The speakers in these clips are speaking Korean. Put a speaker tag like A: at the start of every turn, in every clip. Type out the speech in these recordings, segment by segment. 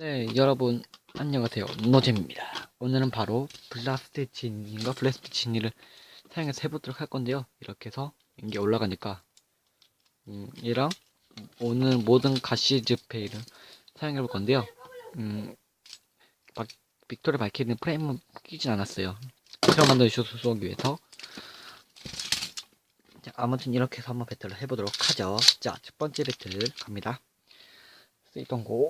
A: 네, 여러분 안녕하세요. 노잼입니다. 오늘은 바로 블라스트 진이를 사용해서 해보도록 할 건데요. 이렇게 해서 이게 올라가니까 음, 얘랑 오늘 모든 가시즈 페이를 사용해 볼 건데요. 음, 막 빅토르 발키리는 프레임은 끼진 않았어요. 새로 만든 슈트 쏘기 위해서 자, 아무튼 이렇게 해서 한번 배틀을 해보도록 하죠. 자, 첫 번째 배틀 갑니다. 쓰이동고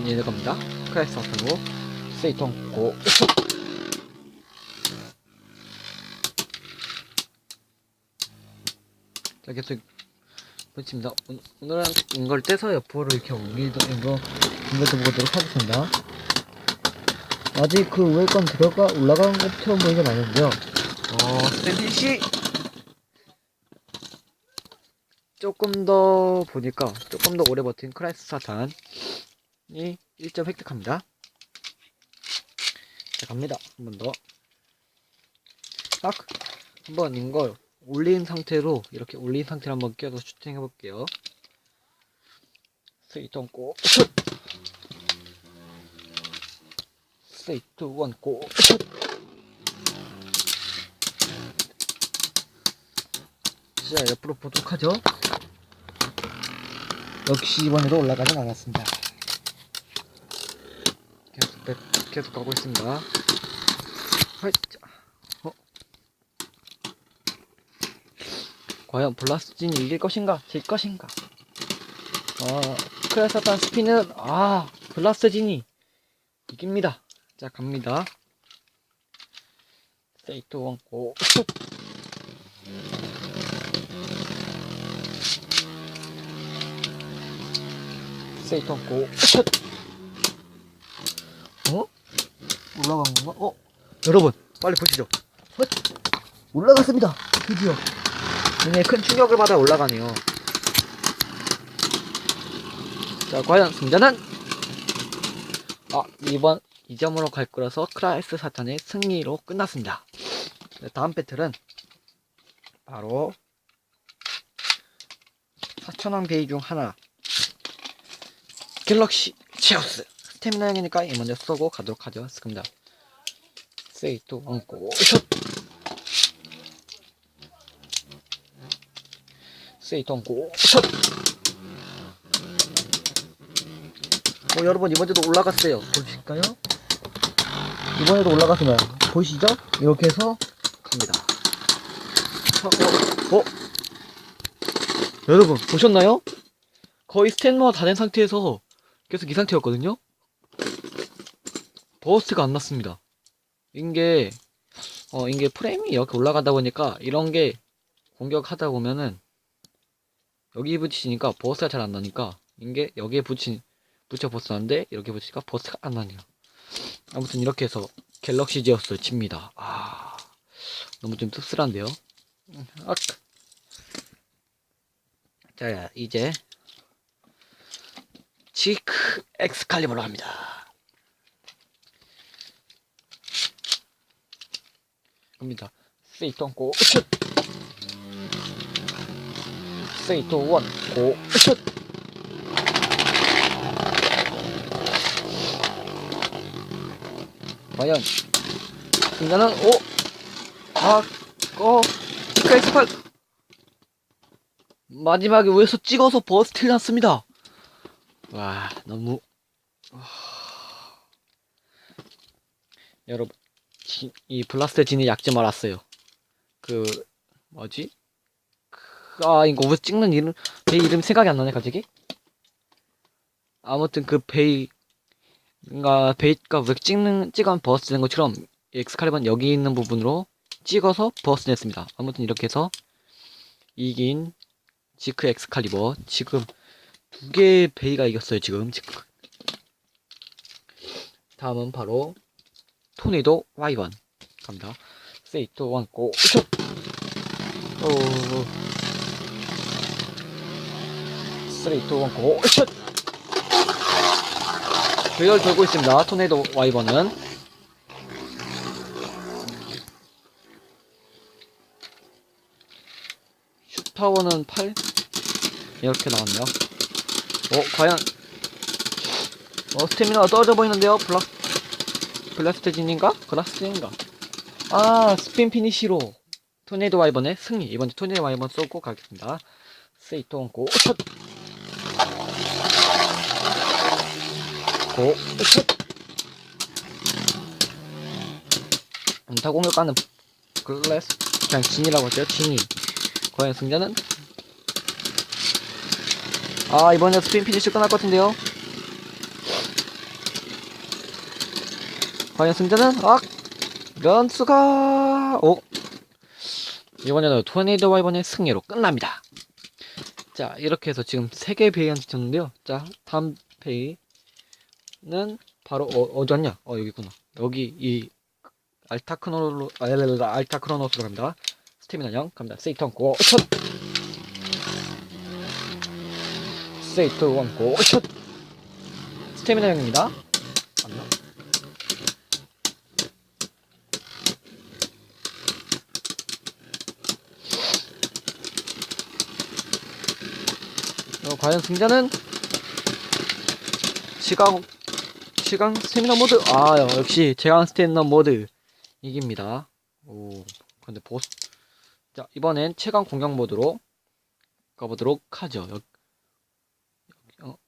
A: 문 겁니다. 크라이스 어터고 세이통 고 자 계속 붙입니다. 오- 오늘은 이걸 떼서 옆으로 이렇게 옮기던 거 옮겨서 보도록 하겠습니다. 아직 그 위에 건 들어가 올라가는 것처럼 보이진 않은데요. 어, 스탠디시 조금 더 보니까 조금 더 오래 버틴 크라이스 사탄 이 1점 획득합니다. 자, 갑니다. 한 번 더. 딱! 한번 이걸 올린 상태로, 이렇게 올린 상태로 한번 껴서 슈팅 해볼게요. 스위트 고 슛! 스위트 원 고 슛! 자, 옆으로 보도록 하죠. 역시 이번에도 올라가진 않았습니다. 배- 계속 가고 있습니다. 하이, 자, 어? 과연 블라스틴이 이길 것인가? 질 것인가? 아, 크레사탄 스피는, 아, 블라스틴이 이깁니다. 자, 갑니다. 세이트 원고, 슛! 세이트 원고, 슛! 어? 올라간 건가? 어? 여러분, 빨리 보시죠. 헛! 올라갔습니다. 드디어. 굉장히 큰 충격을 받아 올라가네요. 자, 과연 승자는? 아, 이번 2점으로 갈 거라서 크라이스 사탄의 승리로 끝났습니다. 네, 다음 배틀은 바로 4천왕 베이 중 하나 갤럭시 체어스 스태미나 형이니까 이 먼저 쏘고 가도록 하죠. 갑니다. 세이 또 얹고 슛! 세이 또 얹고 슛! 뭐 여러분 이번에도 올라갔어요. 보실까요? 이번에도 올라갔습니다. 보이시죠? 이렇게 해서 갑니다. 자, 어, 어? 여러분 보셨나요? 거의 스탠머가 다 된 상태에서 계속 이 상태였거든요? 버스트가 안 났습니다. 이게, 어, 이게 프레임이 이렇게 올라가다 보니까 이런 게 공격하다 보면은 여기 붙이니까 버스트가 잘 안 나니까 이게 여기에 붙인, 붙여 버스 나는데 이렇게 붙이니까 버스트가 안 나네요. 아무튼 이렇게 해서 갤럭시 제어스를 칩니다. 아, 너무 좀 씁쓸한데요? 음, 아. 자, 이제 지크 엑스칼리버로 합니다. 갑니다. 세이톤 고 슛! 세이톤 원고 슛! 과연 인간은 오! 아! 어! 엑스칼 마지막에 위에서 찍어서 버스트를 났습니다. 와, 너무. 와. 여러분, 지- 이 블라스트 진의 약점 알았어요. 그, 뭐지? 그, 아, 이거 왜 찍는 이름, 베이 이름 생각이 안 나네, 갑자기? 아무튼 그 베이, 가 베이가 왜 찍는, 찍으면 버스 되는 것처럼, 엑스칼리버는 여기 있는 부분으로 찍어서 버스 냈습니다. 아무튼 이렇게 해서 이긴 지크 엑스칼리버. 지금 두 개의 베이가 이겼어요 지금 지금 다음은 바로 토네이도 Y1 갑니다 세이토 원고 슛! 오 세이토 원고 슛! 교열 돌고 있습니다 토네이도 Y1은 슛 파워는 8 이렇게 나왔네요. 어, 과연, 어, 스태미나가 떨어져 보이는데요? 블라, 블라스트진인가? 그라스트인가? 아, 스핀 피니시로 토네이도 와이번의 승리. 이번에 토네이도 와이번 쏘고 가겠습니다. 세이톤 고, 샷! 고, 샷! 연타 공격하는 글래스, 그냥 진이라고 하죠, 진이. 과연 승자는? 아, 이번에 스핀 피니시 끝날 것 같은데요? 과연 승자는? 아! 런스가, 오! 이번에는 토네이도 와이번의 승리로 끝납니다. 자, 이렇게 해서 지금 3개의 베이한테 쳤는데요. 자, 다음 베이는 바로, 어, 어디 왔냐? 어, 여기 있구나. 여기, 이, 알타크로노로, 아, 알타크로노스로 갑니다. 스태미나 형, 갑니다. 세이턴 고, 첫! 세이트 원 고, 첫! 스태미나 형입니다. 과연 승자는 시강 시강 스태미나 모드? 아 역시 제강 스태미나 모드 이깁니다. 오 근데 보스 자 이번엔 최강 공격 모드로 가보도록 하죠. 여, 여기 어.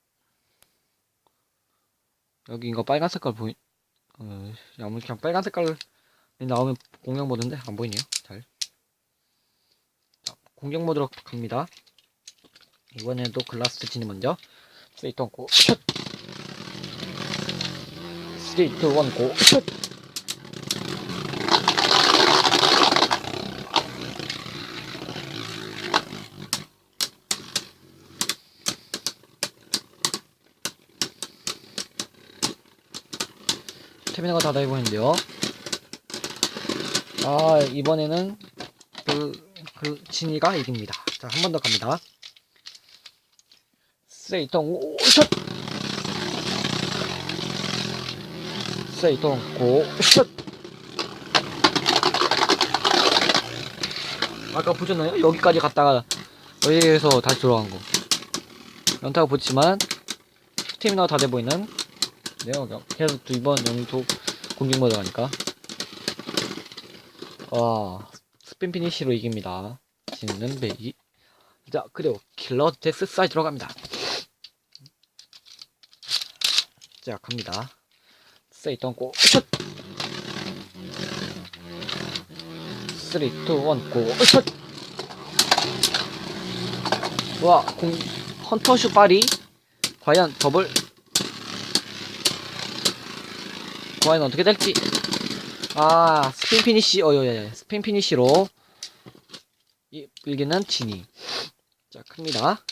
A: 여기 이거 빨간 색깔 보이 어 아무 그냥 빨간 색깔 나오면 공격 모드인데 안 보이네요. 잘. 자, 공격 모드로 갑니다 이번에도 글라스 진이 먼저. 스테이트 고. 슛! 스테이트 원고. 슛! 스태미나가 다 달고 있는데요. 아 이번에는 그, 그 진이가 이깁니다. 자 한 번 더 갑니다 고샷! 아까 보셨나요? 여기까지 갔다가 여기에서 다시 돌아간 거. 연타가 붙지만 스태미나가 다돼 보이는 네요 계속 두 이번 영토 공격 모드 가니까. 와 스핀 피니시로 이깁니다. 지는 베이. 자 그리고 킬러 데스 사이 들어갑니다 자 갑니다. 세이턴 고. 슛! 3, 2, 1, 고. 슛! 와, 공, 헌터 슈 파리. 과연 더블? 과연 어떻게 될지? 아 스핀 피니시 어여여 스핀 피니시로 이 일기는 진이 자 큽니다.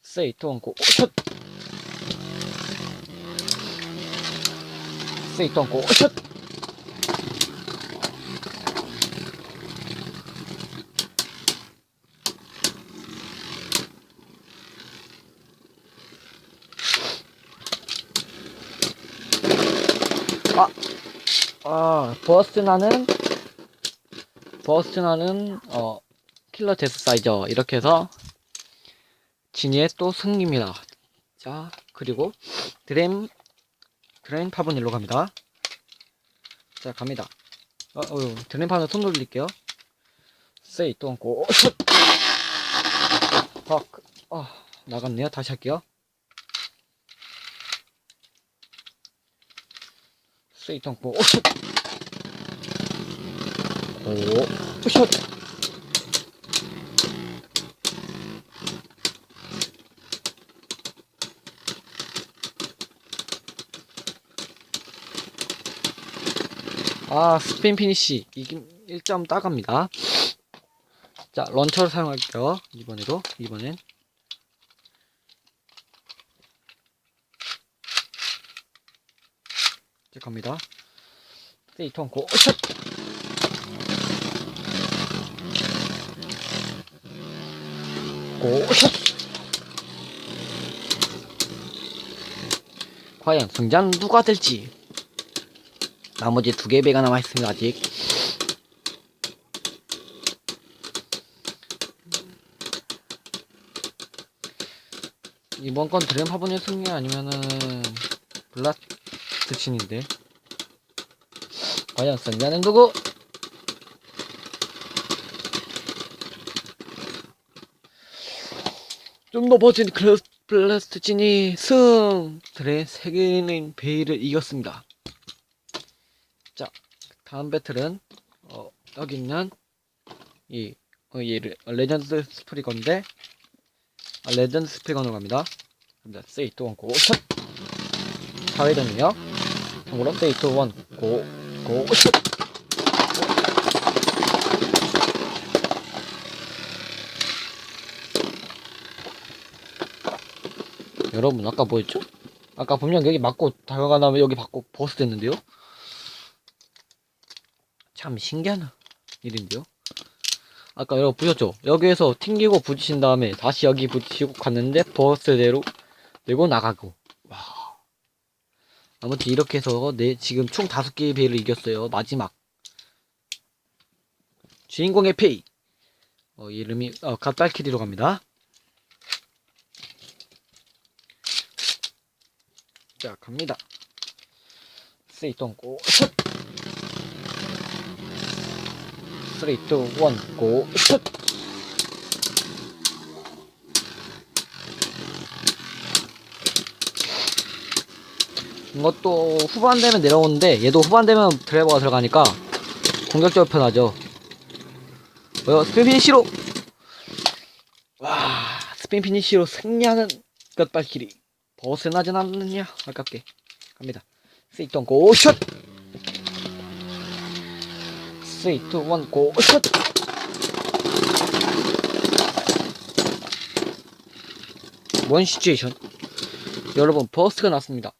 A: 세이턴 고. 슛! 세이턴 고 슛! 아, 아, 버스트 나는, 버스트 나는, 어, 킬러 데스 사이저. 이렇게 해서, 진이의 또 승리입니다. 자, 그리고, 드램, 드램 파브닐로 갑니다. 자, 갑니다. 어, 어, 드램 파는 손 돌릴게요. 세이 또 고, 슛! 아, 그, 아, 나갔네요. 다시 할게요. 세이턴 고, 슛! 고, 슛! 아, 피니시. 이긴 1점 따갑니다. 자, 런처를 사용할게요. 이번에도. 이번엔. 자, 갑니다. 세이턴 고, 슛! 고, 슛! 과연 승자는 누가 될지. 나머지 두 개의 배가 남아있습니다, 아직. 이번 건 드램 화분의 승리 아니면은 블라스트 친인데 과연 승자는 누구? 좀더 멋진 클래스 블라스트 진이 승! 드레 세계인 베일을 이겼습니다. 자, 다음 배틀은 어, 여기 있는 이 어, 이 레- 레전드 스프리건데 아, 레전드 스프리건으로 갑니다. 갑니다. 세이 또 원고 샷! 4회전이요. 참고로 세이 또 원고 고 샷! 여러분 아까 뭐였죠? 아까 분명 여기 맞고 다가가다면 여기 받고 버스 됐는데요? 참 신기한 일인데요? 아까 여러분 보셨죠? 여기에서 튕기고 부딪힌 다음에 다시 여기 부딪히고 갔는데 버스대로 내고 나가고. 와. 아무튼 이렇게 해서 네 지금 총 다섯 개의 배를 이겼어요. 마지막. 주인공의 페이. 어 이름이 어 갓달키리로 갑니다. 자 갑니다. 세이 똥고 슛 3, 2, 1, 고, 슛! 이것도 후반 되면 내려오는데 얘도 후반 되면 드라이버가 들어가니까 공격적으로 편하죠. 뭐요 스핀 피니시로! 와 스핀 피니시로 승리하는 끝발길이 벗어나진 않느냐? 아깝게 갑니다. 세이턴 고슛 3, 2, 1, 고, 슛! 원 시츄에이션 여러분 버스가 났습니다.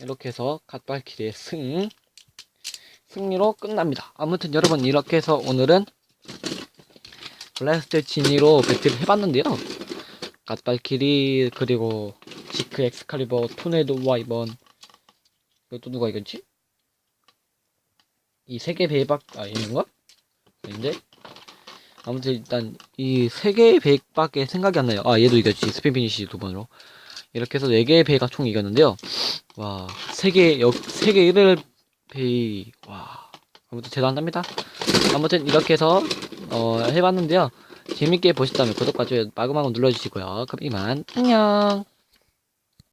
A: 이렇게 해서 갓발키리의 승 승리로 끝납니다. 아무튼 여러분 이렇게 해서 오늘은 블라스트 지니로 배틀을 해봤는데요. 갓발키리 그리고 지크 엑스칼리버 토네도 와이번. 이것도 누가 이겼지? 이 세 개 배박 아 있는가? 아닌데? 아무튼 일단 이 세 개의 배밖에 생각이 안 나요. 아 얘도 이겼지 스피 피니시 두 번으로 이렇게 해서 네 개의 배가 총 이겼는데요. 와세개역세 개 1을 배이 와 아무튼 대단합니다. 아무튼 이렇게 해서 어 해봤는데요. 재밌게 보셨다면 구독과 좋아요 마구마구 눌러주시고요. 그럼 이만 안녕.